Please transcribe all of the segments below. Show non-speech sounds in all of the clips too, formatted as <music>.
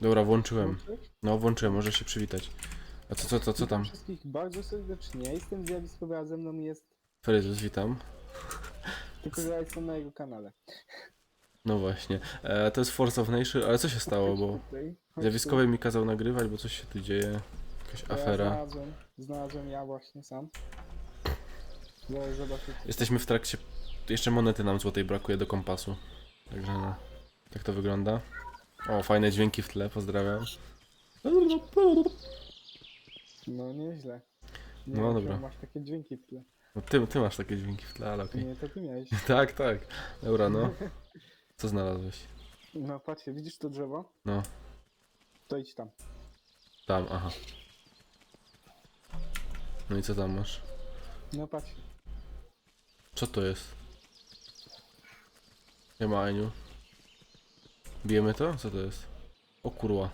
Dobra, włączyłem. No, włączyłem, może się przywitać. A co, co, co, co tam? Wszystkich bardzo serdecznie. Jestem zjawiskowy, a ze mną jest... Fryzus, witam. Tylko, że jestem na jego kanale. No właśnie. E, to jest Force of Nation, ale co się stało, bo Tutaj, chodź zjawiskowy mi kazał nagrywać, bo coś się tu dzieje. Jakaś tu. Ja afera. znalazłem, znalazłem ja właśnie sam. Zaraz Jesteśmy w trakcie... Jeszcze monety nam złotej brakuje do kompasu. Także no, tak to wygląda. O, fajne dźwięki w tle, pozdrawiam. No nieźle. Nie No wiem, dobra. Masz takie dźwięki w tle. No, ty, ty masz takie dźwięki w tle, ale okej. Nie, to ty miałeś. <laughs> Tak, tak. Dobra, no. <laughs> Co znalazłeś? No patrzcie, widzisz to drzewo? No, To idź tam. tam, aha. No i co tam masz? No patrz. Co to jest? Nie ma Eniu. Bijemy to? Co to jest? O kurwa.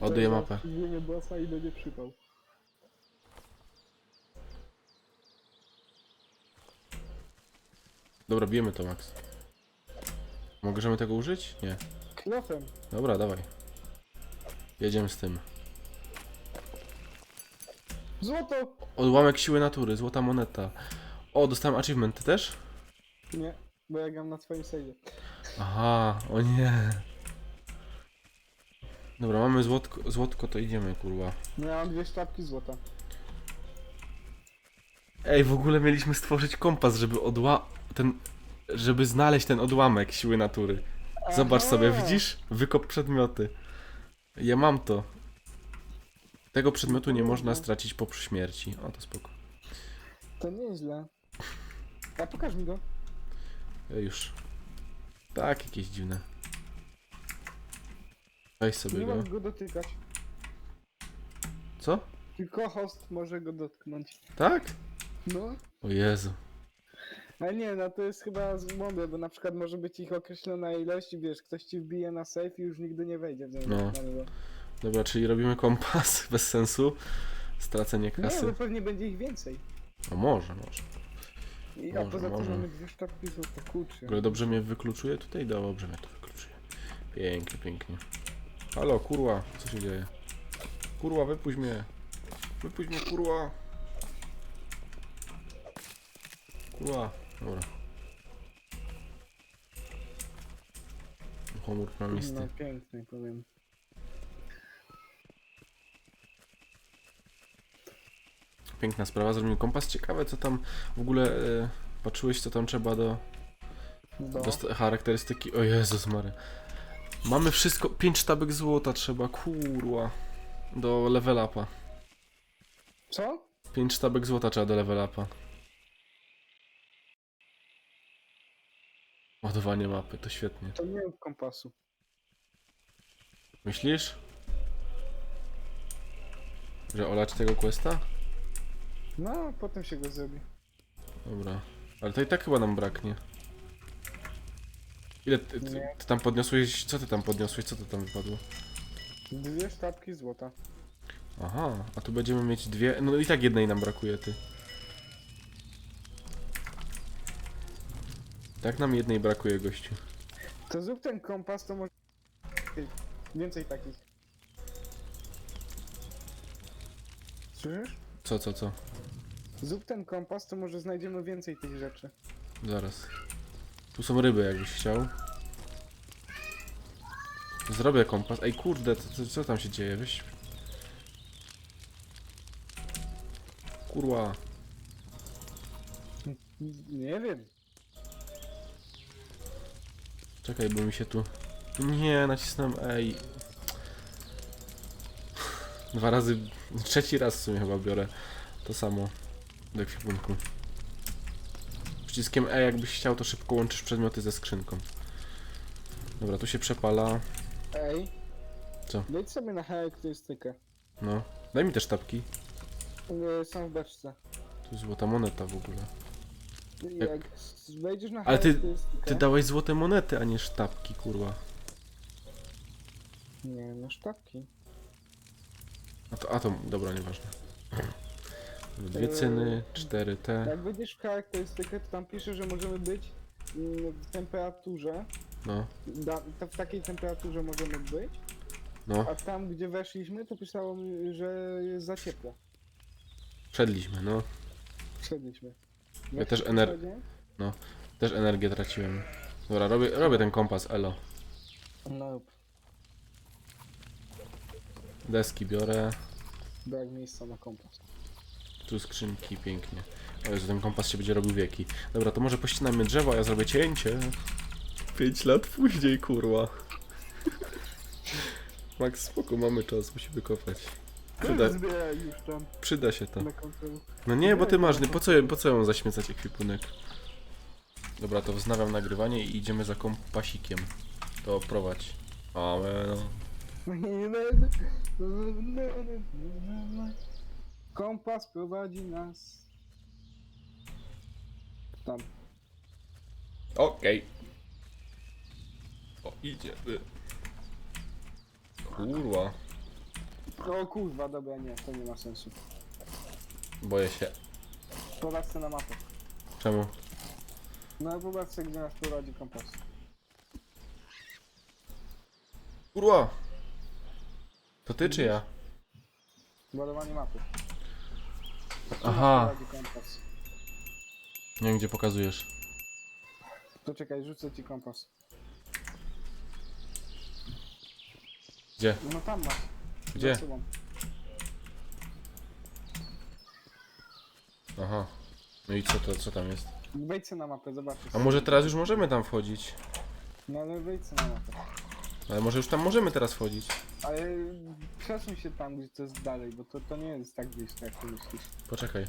Ładuję mapę. Wiemy bossa i będzie przypał. Dobra, bijemy to, Max. Możemy tego użyć? Nie. Klofem. Dobra, dawaj. Jedziemy z tym. Złoto! Odłamek siły natury, złota moneta. O, dostałem achievement, ty też? Nie, bo ja gram na swoim sejdzie. Aha, o nie. Dobra, mamy złotko, złotko to idziemy, kurwa. No ja mam dwie sztabki złota. Ej, w ogóle mieliśmy stworzyć kompas, żeby odła... ten... żeby znaleźć ten odłamek siły natury. Zobacz Aha! sobie, widzisz? Wykop przedmioty. Ja mam to. Tego przedmiotu nie można stracić po śmierci. O, to spoko. To nieźle. A pokaż mi go. Ja już. Tak, jakieś dziwne. Weź sobie Nie go. mogę go dotykać. Co? Tylko host może go dotknąć. Tak? No. O Jezu. Ale nie, no to jest chyba złomie, bo na przykład może być ich określona ilość i wiesz, ktoś ci wbije na safe i już nigdy nie wejdzie w niego. No. Dobra, czyli robimy kompas <laughs> bez sensu. Stracenie Nie, kasy. bo pewnie będzie ich więcej. O może, może. I, a Może, poza może. tym mamy dwie sztabki złota, kurczę. W ogóle dobrze mnie wykluczuje tutaj? Dobrze mnie to wykluczuje. Pięknie, pięknie. Halo, kurwa, co się dzieje? Kurwa, wypuść mnie. Wypuść mnie, kurwa. Kurwa, dobra. Homur plamisty. No piękny, powiem. Piękna sprawa, zrobimy kompas. Ciekawe, co tam w ogóle... E, patrzyłeś, co tam trzeba do... Do... do sta- charakterystyki... O Jezus Mary. Mamy wszystko... 5 sztabek złota trzeba, kurwa. Do level upa. Co? 5 sztabek złota trzeba do level upa. Ładowanie mapy, to świetnie. To nie w kompasu. Myślisz? Że olać tego questa? No, potem się go zrobi. Dobra. Ale to i tak chyba nam braknie. Ile ty, ty, Nie. ty tam podniosłeś? Co ty tam podniosłeś? Co to tam wypadło? Dwie sztabki złota. Aha, a tu będziemy mieć dwie. No i tak jednej nam brakuje, ty. Tak nam jednej brakuje, gościu. To zrób ten kompas, to może... Więcej takich. Słyszysz? Co, co, co? Zrób ten kompas, to może znajdziemy więcej tych rzeczy. Zaraz. Tu są ryby, jakbyś chciał. Zrobię kompas. Ej, kurde, co, co, co tam się dzieje? Weź. Kurwa. Nie wiem. Czekaj, bo mi się tu... Nie, nacisnąłem ej. Dwa razy... Trzeci raz w sumie chyba biorę to samo do ekwipunku. Przyciskiem E jakbyś chciał, to szybko łączysz przedmioty ze skrzynką. Dobra, tu się przepala. Ej. Co? Wejdź sobie na charakterystykę. No. Daj mi te sztabki. Yy, Są w beczce. Tu jest złota moneta w ogóle. Jak s- wejdziesz na Ale ty- charakterystykę... Ty dałeś złote monety, a nie sztabki, kurwa. Nie, no sztabki. A to, a to dobra, nieważne. Dwie cyny, cztery te. Jak wejdziesz w charakterystykę, to tam pisze, że możemy być mm, w temperaturze. No. Da, to w takiej temperaturze możemy być. No, A tam, gdzie weszliśmy, to pisało mi, że jest za ciepło. przedliśmy, no. Wszedliśmy. Ja też ener- Też energię traciłem. Dobra, robię, robię ten kompas, elo. No, Deski biorę. brak miejsca na kompas. Tu skrzynki, pięknie. O Jezu, ten kompas się będzie robił wieki. Dobra, to może pościnajmy drzewo, a ja zrobię cięcie. 5 lat później, kurwa. <laughs> Max, spoko, mamy czas, musimy kopać. Przyda, Zbieraj już tam przyda się to. na. No nie, bo ty masz, nie, po co, po co ją zaśmiecać ekwipunek? Dobra, to wznawiam nagrywanie i idziemy za kompasikiem. To prowadź. Amen. Kompas prowadzi nas. Tam. Okej. O, idzie. y. Kurwa. O kurwa, dobra, nie, to nie ma sensu. Boję się. Popatrzcie na mapę. Czemu? No popatrzcie, gdzie nas prowadzi kompas. Kurwa! To ty czy ja? Ładowanie mapy. Aha. Prowadzi kompas. Nie wiem gdzie pokazujesz. To czekaj, rzucę ci kompas. Gdzie? No tam masz. Gdzie? Za sobą. Aha. No i co to, co tam jest? Wejdź sobie na mapę, zobaczysz. A może teraz już możemy tam wchodzić? No ale wejdź sobie na mapę. Ale może już tam możemy teraz wchodzić? Ale przesuń się tam, gdzie to jest dalej, bo to, to nie jest tak blisko, jak ty myślisz. Poczekaj.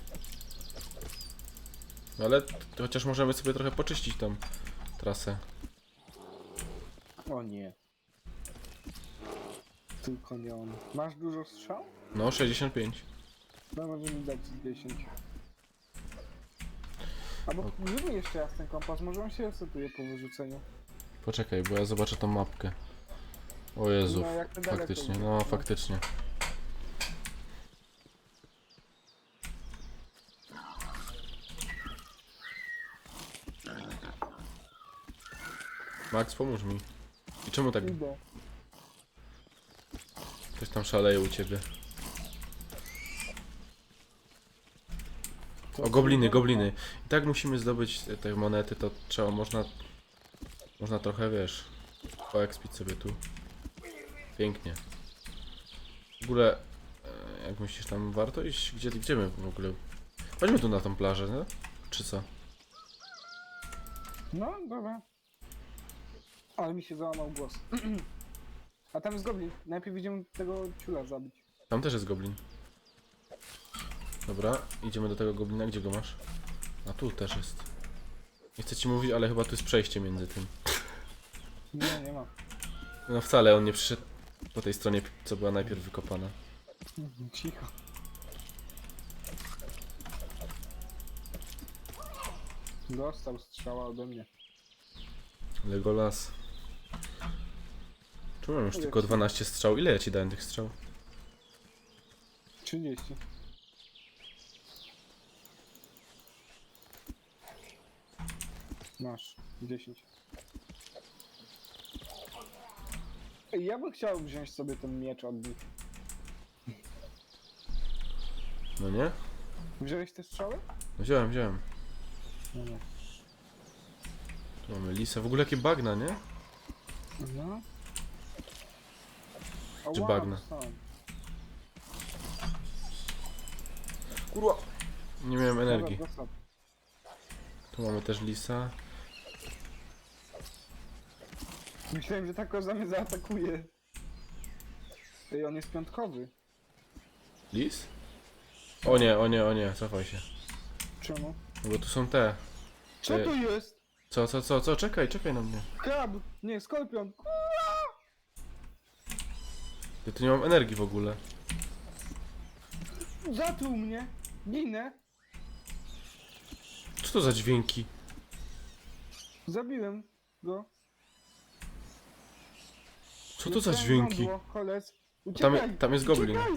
No ale t- chociaż możemy sobie trochę poczyścić tam trasę. O nie. Tylko nie on. Masz dużo strzał? No, 65. No może mi dać 10. Albo zróbmy jeszcze raz ten kompas, może on się resetuje po wyrzuceniu. Poczekaj, bo ja zobaczę tą mapkę. O Jezu, No, jak to daleko faktycznie, idzie. no No. faktycznie. Max, pomóż mi. I czemu tak Idę. ktoś tam szaleje u ciebie? O, gobliny, gobliny. I tak musimy zdobyć te, te monety, to trzeba, można... Można trochę, wiesz, poekspić sobie tu. Pięknie. W ogóle, e, jak myślisz, tam warto iść? Gdzie, gdzie my w ogóle? Chodźmy tu na tą plażę, no? Czy co? No, dobra. Ale mi się załamał głos. <clears throat> A tam jest goblin. Najpierw idziemy tego ciula zabić. Tam też jest goblin. Dobra, idziemy do tego goblina. Gdzie go masz? A tu też jest. Nie chcę ci mówić, ale chyba tu jest przejście między tym. Nie, nie ma. No wcale, on nie przyszedł po tej stronie, co była najpierw wykopana. Cicho. Dostał strzała ode mnie. Legolas. Czemu mam już tylko 12 strzał? Ile ja ci dałem tych strzał? 30. Masz 10. Ej, ja bym chciał wziąć sobie ten miecz od nich. No nie? Wziąłeś te strzały? Wziąłem, wziąłem. No nie. Tu mamy lisę. W ogóle jakie bagna, nie? No. Czy Ała, bagna? Kurwa! Nie miałem energii. Tu mamy też lisa. Myślałem, że ta koza mnie zaatakuje. Ej, on jest piątkowy. Lis? O nie, o nie, o nie, cofaj się. Czemu? No bo tu są te. Co to jest? Co, co, co, co? Czekaj, czekaj na mnie. Krab! Nie, skorpion! Ja tu nie mam energii w ogóle. Zatruł mnie! Ginę! Co to za dźwięki? Zabiłem go. Co to za dźwięki? Tam, Uciekaj! tam jest goblin. Uciekaj!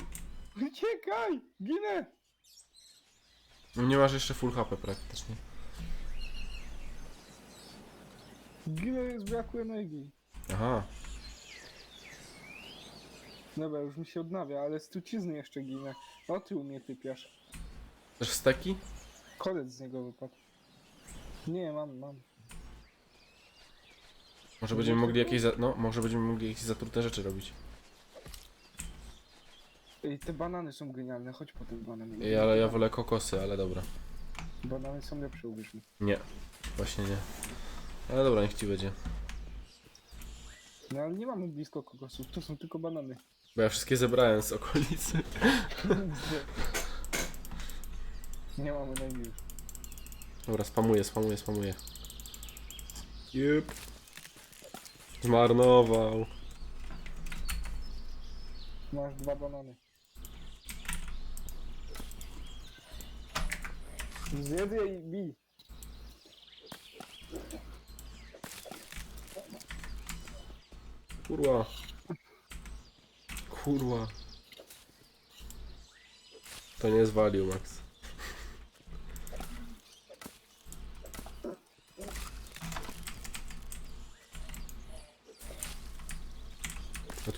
Uciekaj! Ginę! No nie masz jeszcze full HP praktycznie. Ginę z braku energii. Aha. Dobra, już mi się odnawia, ale z trucizny jeszcze ginę. O ty u mnie typiasz. Też steki? Kolec z niego wypadł. Nie, mam, mam. Może będziemy mogli jakieś za... No, może będziemy mogli jakieś zatrute rzeczy robić. Ej, te banany są genialne, chodź po te banany. Ej, ale ja wolę kokosy, ale dobra. Banany są lepsze, uwierz mi. Nie, właśnie nie. Ale dobra, niech ci będzie. No ale nie mamy blisko kokosów, to są tylko banany. Bo ja wszystkie zebrałem z okolicy. <laughs> nie mamy najmniej. Dobra, spamuję, spamuję, spamuję. Jup. Zmarnował. Masz dwa banany. Zjedz je i bij. Kurwa. Kurwa. To nie value, Max.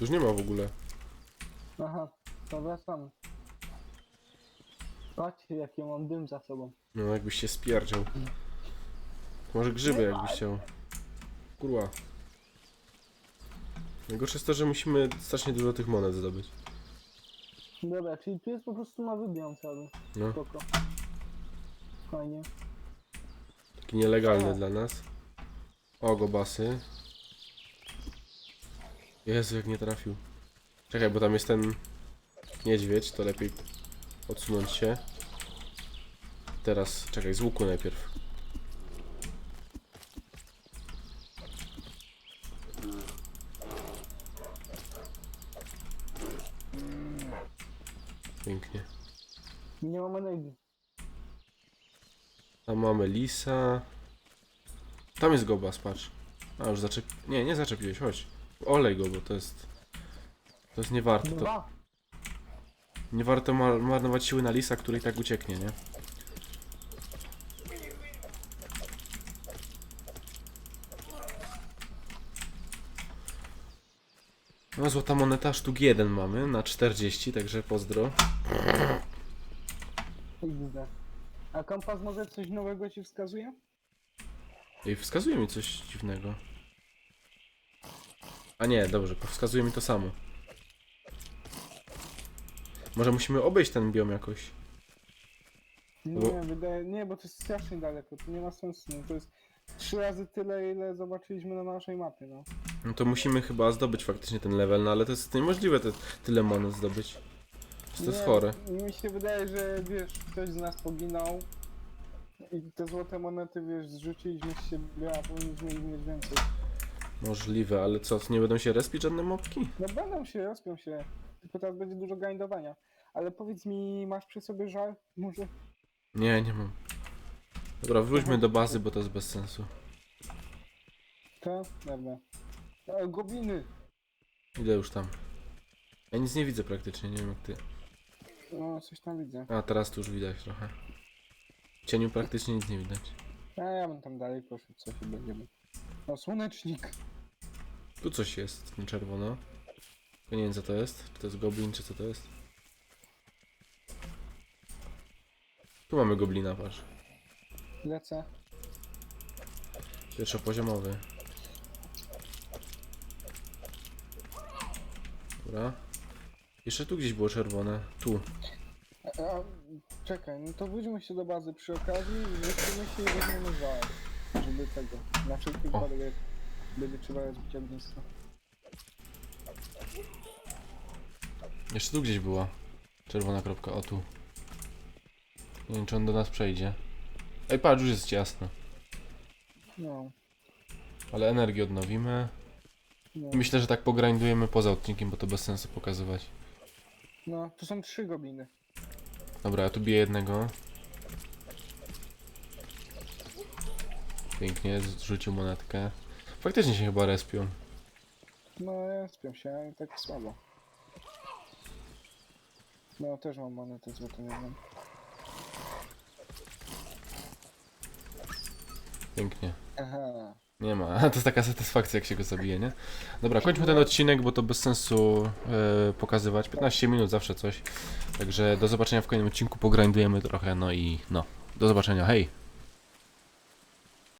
Już nie ma w ogóle. Aha, to wracamy. Patrzcie jaki ja mam dym za sobą. No, jakbyś się spierdział. Może grzyby jakbyś chciał. Kurwa. Najgorsze jest to, że musimy strasznie dużo tych monet zdobyć. Dobra, czyli tu jest po prostu ma wybion cały. No, Spoko. Fajnie. taki nielegalny O. dla nas. O, gobasy. Jezu, jak nie trafił. Czekaj, bo tam jest ten niedźwiedź, to lepiej odsunąć się. Teraz, czekaj, z łuku najpierw. Pięknie. Nie mam energii. Tam mamy lisa. Tam jest gobas, patrz. A już zaczep... Nie, nie zaczepiłeś, chodź. Olej go, bo to jest... To jest niewarte. To... Dwa. Nie warto mar marnować siły na lisa, który i tak ucieknie, nie? No złota moneta sztuk 1 mamy na 40, także pozdro. A kompas może coś nowego ci wskazuje? I wskazuje mi coś dziwnego. A nie, dobrze, wskazuje mi to samo. Może musimy obejść ten biom jakoś. Nie, Bo- wydaje, nie, bo to jest strasznie daleko, to nie ma sensu. No, to jest trzy razy tyle, ile zobaczyliśmy na naszej mapie, no. No to musimy chyba zdobyć faktycznie ten level, no ale to jest niemożliwe te, tyle monet zdobyć. To jest Nie, chore. Mi się wydaje, że wiesz, ktoś z nas poginął i te złote monety, wiesz, zrzuciliśmy z siebie, a powinniśmy ich mieć więcej. Możliwe, ale co, nie będą się respić żadne mopki? No będą się, rozpią się, tylko teraz będzie dużo grindowania. Ale powiedz mi, masz przy sobie żal? Może? Nie, nie mam. Dobra, wróćmy do bazy, bo to jest bez sensu. To? Dobra. E, gobliny! Idę już tam. Ja nic nie widzę praktycznie, nie wiem jak ty. No, coś tam widzę. A, teraz tu już widać trochę. W cieniu praktycznie nic nie widać. A ja bym tam dalej poszedł, co się będziemy. O, słonecznik! Tu coś jest, na czerwono. Tylko nie wiem co to jest. Czy to jest goblin, czy co to jest? Tu mamy goblina, patrz. Lecę. Pierwszopoziomowy. Dobra. Jeszcze tu gdzieś było czerwone. Tu. A, a, czekaj, no to wróćmy się do bazy przy okazji i weźmiemy się i weźmiemy żal. Żeby tego, na wszelki wypadek jak będzie trzeba rozbić ognisko. Jeszcze tu gdzieś była. Czerwona kropka, o tu. Nie wiem czy on do nas przejdzie. Ej, patrz, już jest ciasno. No, Ale energię odnowimy. no. Myślę, że tak pogrindujemy poza odcinkiem, bo to bez sensu pokazywać. No, to są trzy gobliny. Dobra, ja tu biję jednego. Pięknie, zrzucił monetkę. Faktycznie się chyba respią. No, ja się, ale tak słabo. No, też mam monetę złotą jedną. Pięknie. Aha. Nie ma, <laughs> to jest taka satysfakcja jak się go zabije, nie? Dobra, kończmy ten odcinek, bo to bez sensu e, pokazywać. 15 minut zawsze coś. Także do zobaczenia w kolejnym odcinku, pogrindujemy trochę, no i no. Do zobaczenia, hej!